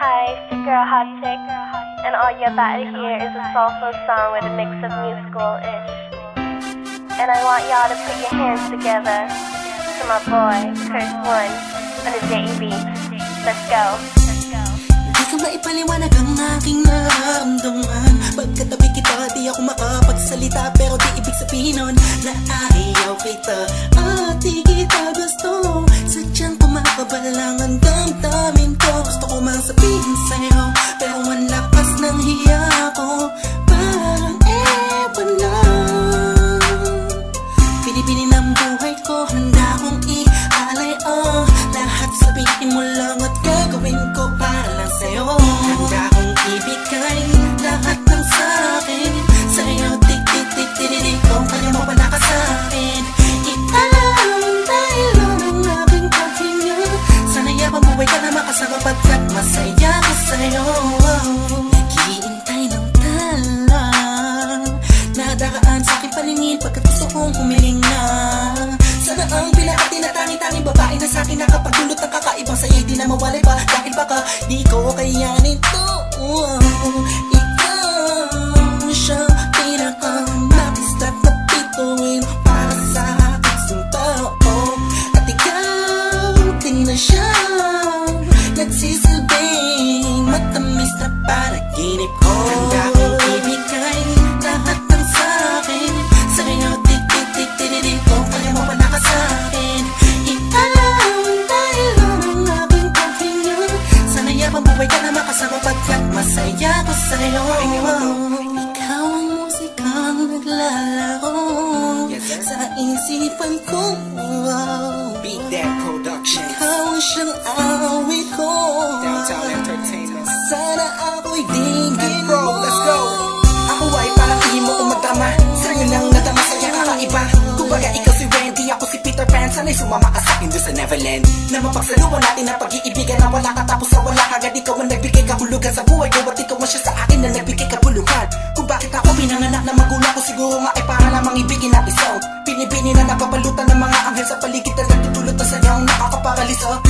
Hi, girl Hot Chick, and all you're about to hear is a soulful song with a mix of musical-ish. And I want y'all to put your hands together to my boy, Curse One, on the JEB. Let's go. Di ka maipaliwanag ang aking nararamdaman Pagkatabi kita, di ako makapagsalita Pero di ibig sabihin nun na ayaw kita At di kita gusto Sadyang kumakabalang ang damdamin ko sabihin sa'yo Pero ang lakas ng hiya ko. Parang ewan lang. Pinipili ng buhay ko Handa kong ialay oh Lahat sabihin mo lang masaya ko sa'yo Naghihintay ng talang Nadaraan sa aking paningin pagkat gusto kong humiling na. Sana ang pinakati na tangi-tanging babae na sa akin Nakapagdulot ng kakaibang sa'yo di na mawalay pa. Dahil baka di ko kayanin sa'yo Ikaw ang musikang naglalaro Sa isipan ko Beat That Production. Ikaw ang siyang awit ko Downtown Entertainment. Sana ako'y dinggin Sana'y sumama ka sa'kin doon sa Neverland. Na mapagsaluhan natin ang pag-iibigan Na wala ka tapos sa wala kagad Ikaw ang nagbigay kahulugan sa buhay. Ko At ikaw ang siya sa akin na nagbigay kabuluhan Kung bakit ako pinanganak na magulang ko Siguro nga ay para lamang ibigin at isaw Pinibini na napapalutan ng mga anghel sa paligid Na nagtutulot na sadyang nakakaparaliso Nagpapasalamat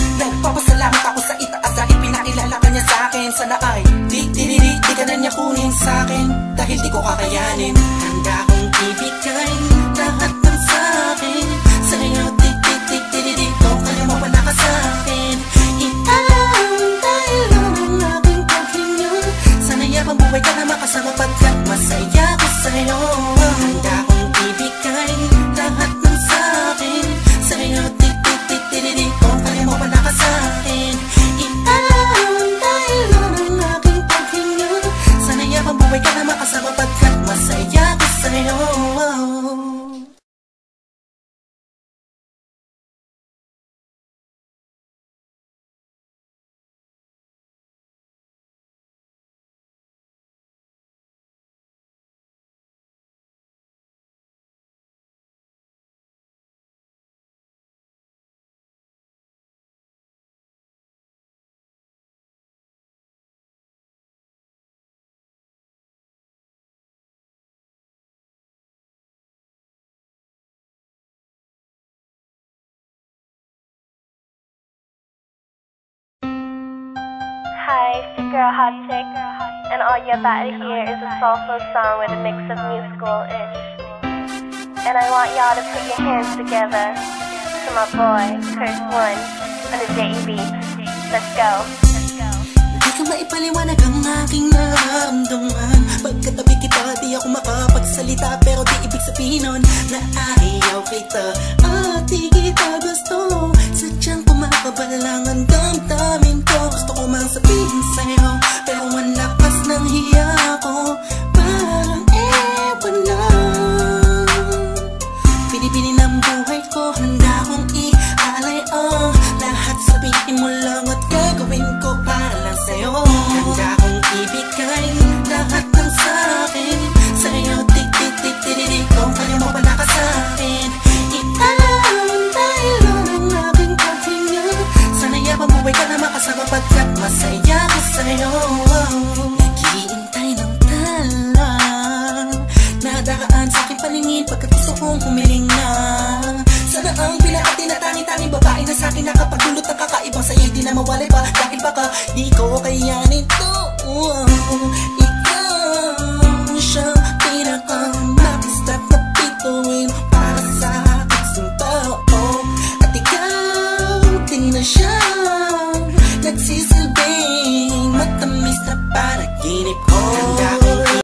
Hi, it's girl Hot Chick, and all you're about to hear is a soulful song with a mix of musical-ish. And I want y'all to put your hands together to my boy, Curse One, on the JEB. Let's go. Di ka maipaliwanag ang aking nararamdaman Pagkatabi kita, di ako makapagsalita Pero di ibig sabihin nun na ayaw kita At di kita gusto Sadyang kumakabalang ang damdamin ko. Gusto ko mang sabihin sa'yo Pero ang lakas ng hiya ko. Parang ewan lang. Pinipili ng buhay ko Handa kong ialay oh. Lahat sabihin mo lang at gagawin ko para lang sa'yo. Handa kong ibigay ko sa'yo. Naghihintay ng talang Nadaraan sa aking paningin Pagkat gusto kong humiling na. Sana ang pinakati na tangi-tanging babae na sa akin Nakapagdulot ng kakaibang ibang sa'yo di na mawalay pa. Dahil baka di ko kayanin to. Ikaw